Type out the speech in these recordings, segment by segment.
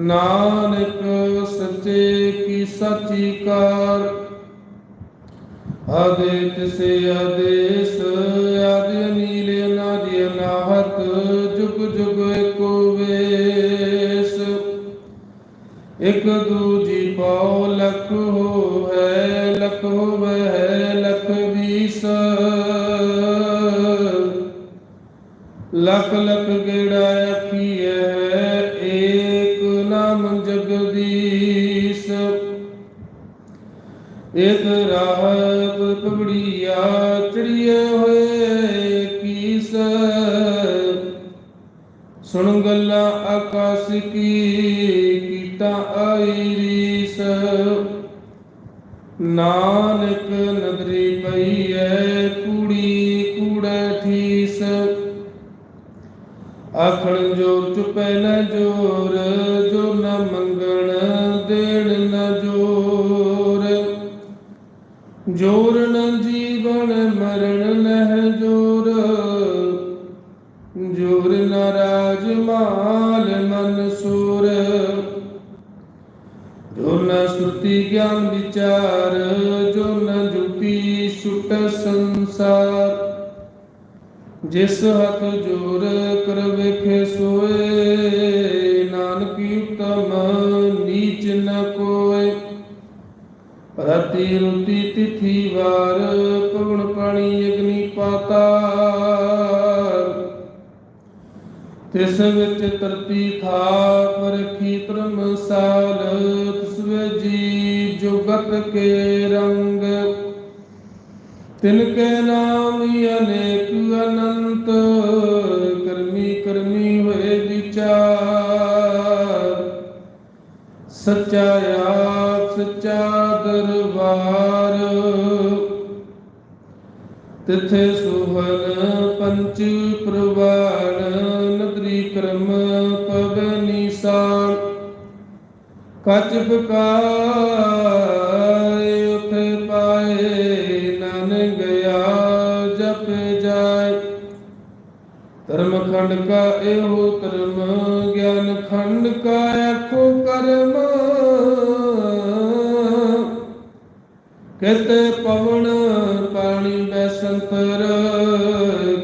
ਨਾਨਕ ਸੱਚੇ ਕੀ ਸੱਚੀ ਕਾਰ। ਆਦੇ ਤਿਸੇ ਆਦੇਸ, ਆਦਿ ਨੀਲ ਅਨਾਦਿ ਅਨਾਹਤ, ਜੁਗ ਜੁਗ ਏਕੋ ਵੇਸ। ਇਕ ਦੂਜੀ ਪਾਉ ਲਖ ਹੋਵੇ ਲਖ ਹੋਵੇ ਹੈ ਲਖ ਵੀਸ। ਲਖ ਲਖ ਗੇੜਾ ਆਖੀਐ ਏਕ ਨਾਮ ਜਗਦੀਸ਼। ਇਕ ਰਾਹਤ ਪਗੜੀਆ ਚੜੀਏ ਹੋਏ ਕੀਸ। ਸੁਣ ਗੱਲਾਂ ਆਕਾਸ ਕੀ ਕੀਤਾ ਆਈ ਰੀਸ। ਨਾਨਕ ਨਦਰੀ ਪਈ ਐ ਕੁੜੀ ਆਖਣ ਜੋਰ ਚੁਪੈ ਜੋਰ, ਜੋ ਨ ਮੰਗਣ ਦੇਣ ਨ ਜੋਰ। ਜੋਰ ਨ ਜੀਵਨ ਮਰਨ ਨਹਿ ਜੋਰ ਜੋਰ ਨ ਰਾਜ ਮਾਲ ਮਨ ਸੂਰ। ਜੋ ਨ ਸੁਰਤੀ ਗਿਆਨ ਵਿਚਾਰ, ਜੋ ਨ ਜੁਤੀ ਛੁਟ ਸੰਸਾਰ। ਜਿਸ ਹੱਥ ਜੋਰ ਕਰ ਵੇਖੇ ਸੋਏ, ਨਾਨਕ ਉਤਮ ਨੀਚ ਨ ਕੋਏ। ਰਤੀ ਰੁਤੀ ਤਿਥੀ ਵਾਰ ਪਵਨ ਪਾਣੀ ਅਗਨੀ ਪਾਤਾਰ ਤਿਸ ਵਿੱਚ ਤਰਤੀ ਥਾਪ ਰਖੀ ਧਰਮਸਾਲ ਤਿਸ ਵਿੱਚ ਜੀ ਜੁਗਤ ਕੇ ਰੰਗ। ਤਿਨ ਕੇ ਨਾਮ ਅਨੇਕ ਅਨੰਤ, ਕਰਮੀ ਕਰਮੀ ਹੋਏ ਵਿਚਾਰ। ਸੱਚਾ ਆਪ, ਸੱਚਾ ਦਰਬਾਰ। ਤਿਥੇ ਸੁਹਨ ਪੰਚ ਪ੍ਰਵਾਨ ਨਦਰੀ ਕਰਮ ਪਵ ਨਿਸਾਨ ਕਚ ਬਕਾਏ ਧਰਮ ਖੰਡ ਕਾ ਇਹੋ ਧਰਮ ਗਿਆਨ ਖੰਡ ਕਾ ਆਖੋ ਕਰਮ। ਕਿਤੇ ਪਵਨ ਪਾਣੀ ਬੈਸੰਤਰ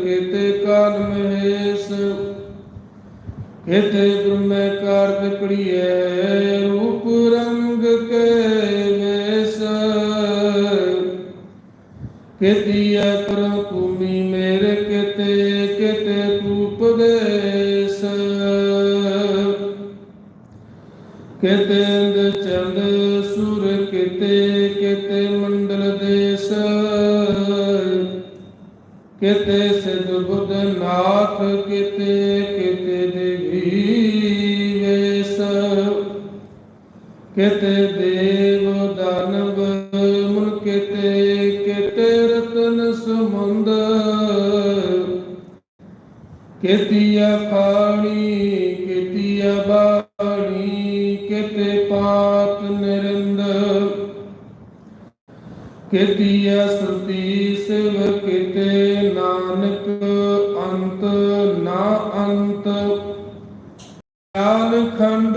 ਕਿਤੇ ਕਾਲ ਮਹੇਸ਼। ਕਿਤੇ ਬ੍ਰਹਮੇ ਕਾਰ ਪਿਕੜੀਏ ਰੂਪ ਰੰਗ ਕੇ ਵੇਸ। ਕਿਤੀਐ ਕਿਤੇ ਚੰਦ ਸੁਰ ਕਿਤੇ ਕਿਤੇ ਮੰਡਲ ਦੇਸ। ਕਿਤੇ ਸਿਧ ਬੁੱਧ ਨਾਥ, ਕਿਤੇ ਕਿਤੇ ਦੇਵੀ ਵੇਸ ਕਿਤੇ ਦੇਵ ਦਾਨਵ ਮੁਨ ਕਿਤੇ ਕਿਤੇ ਰਤਨ ਸਮੁੰਦ। ਕਿਤੀਆ ਖਾਣੀ, ਕਿਤੀਆ ਬਾਣੀ ਕਿਤੇ ਪਾਤ ਨਿਰੰਦ। ਕਿਤੀਆ ਸੁਰਤੀ ਸਿਵ ਕਿਤੇ ਨਾਨਕ ਅੰਤ ਨਾ ਅੰਤ। ਗਿਆਨ ਖੰਡ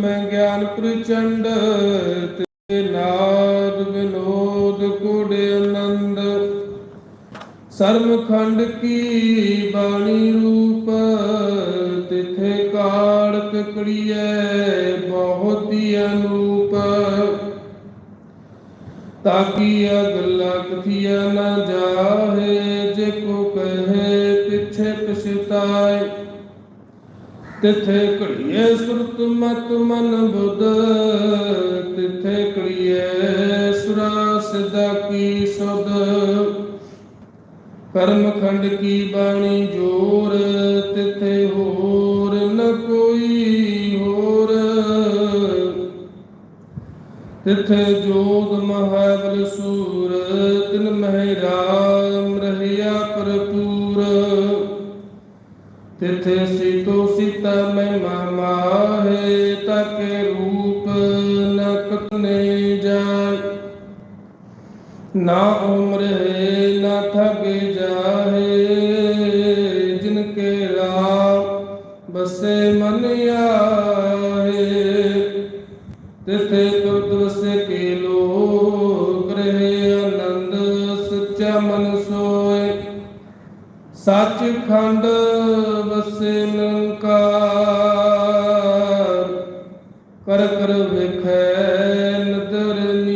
ਮੈਂ ਗਿਆਨ ਪ੍ਰਚੰਡ ਸਰਮ ਖੰਡ ਕੀ ਬਾਣੀ ਰੂਪ, ਤਿਥੇ ਕਾੜ ਕਕੜੀਐ ਬਹੁਤ ਹੀ ਅਨੂਪ। ਤਾਕੀ ਅਗਲਾ ਕਥੀਆ ਨਾ ਜਾਹੇ, ਜੇ ਕੋ ਕਹੇ ਪਿਛੇ ਪਛਤਾਏ। ਤਿਥੇ ਘੜੀਏ ਸੁਰਤ ਮਤ ਮਨ ਬੁੱਧ, ਤਿਥੇ ਘੜੀਏ ਸੁਰਾ ਸਿਦਾ ਕੀ ਸੁਧ। ਕਰਮ ਖੰਡ ਕੀ ਬਾਣੀ ਜੋਰ, ਤਿਥੇ ਹੋਰ ਨ ਕੋਈ ਹੋਰ। ਤਿਥੇ ਜੋਗ ਮਹਾਬਲ ਸੂਰ, ਤਿਨ ਮਹਿ ਰਾਮ ਰਹਿਆ ਭਰਪੂਰ। ਤਿਥੇ ਸੀਤੋ ਸੀਤਾ ਮੈਂ ਮਾਮਾਹੇ ਤਕੇ ਰੂਪ ਨ ਕਤਨੇ ਜਾਏ। ਨਾ ਉਮਰ ਹੈ ਨਾ ਥਕ ਜਾਹੇ ਜਿਨ ਕੇ ਰਾਮ ਬਸੇ ਮਨ ਆਏ ਤਿਥੇ ਤੁਰਤ ਕੇ ਲੋਕ ਰਹੇ, ਆਨੰਦ ਸੱਚਾ ਮਨ ਸੋਏ। ਸੱਚ ਖੰਡ ਵਸੇ ਨਿਰੰਕਾਰ, ਕਰ ਕਰ ਵੇਖੈ ਨਦਰ ਨਿਹਾਲ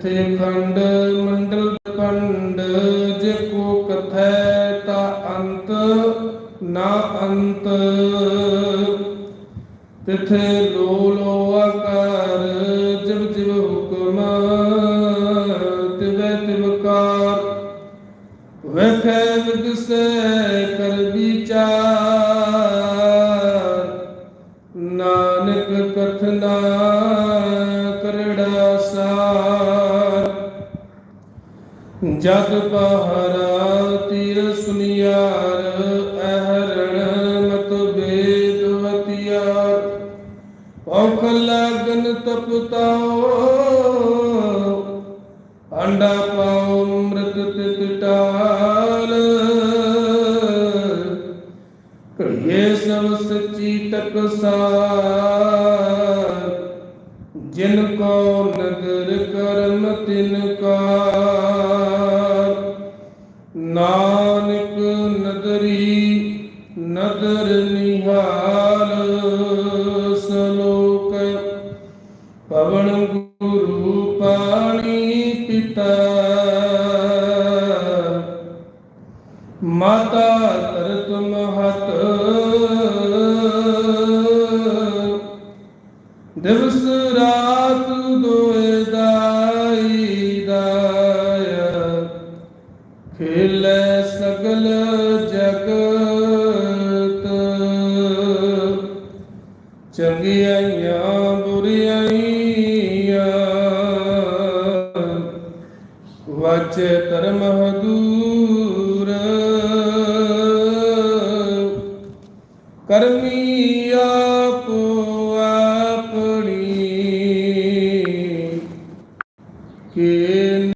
ਤਿਥੇ ਖੰਡ ਮੰਡਲ ਖੰਡ ਜੇ ਕੋ ਕਥੈ ਤਾ ਅੰਤ, ਨਾ ਅੰਤ। ਤਿਥੇ ਲੋ ਲੋ ਆਕਾਰ, ਜਿਵ ਜਿਵ ਹੁਕਮ, ਤਿਵੈ ਤਿਵਕਾਰ ਵੇਖੈ ਵਿਗਸੈ ਕਰ ਵਿਚਾਰ, ਨਾਨਕ ਕਥਨਾ ਜਗ ਪਹਰਾ ਤੀਰ ਸੁਨਿਆਰ, ਅਹਰਣ ਮਤ ਬੇਦਵਤਿਆਰ ਔਖ ਲਗਨ ਤਪਤਾਓ, ਅੰਡਾ ਪਾਉ ਅੰਮ੍ਰਿਤ ਤਿਤ ਟਾਲ। ਕਹੀਏ ਸਭ ਸੱਚੀ ਟਕਸਾਰ ਜਿਨ ਕੋ ਨਦਰ ਕਰਮ ਤਿਨ ਕਾ ਨਾਨਕ ਨਦਰੀ ਨਦਰ ਨਿਹਾਲ ਸਲੋਕ। ਪਵਨ ਗੁਰੂ ਪਾਣੀ ਪਿਤਾ। ਮਾਤਾ ਤਰਤ ਮਹਤ। ਦਿਵਸ ਰਾਤ ਦੋਏ ਖੇਲੇ ਸਗਲ ਜਗਤ। ਚੰਗਿਆਈਆਂ ਬੁਰੀਆਈਆਂ ਵਾਚੇ ਧਰਮ ਹਦੂਰ। ਕਰਮੀ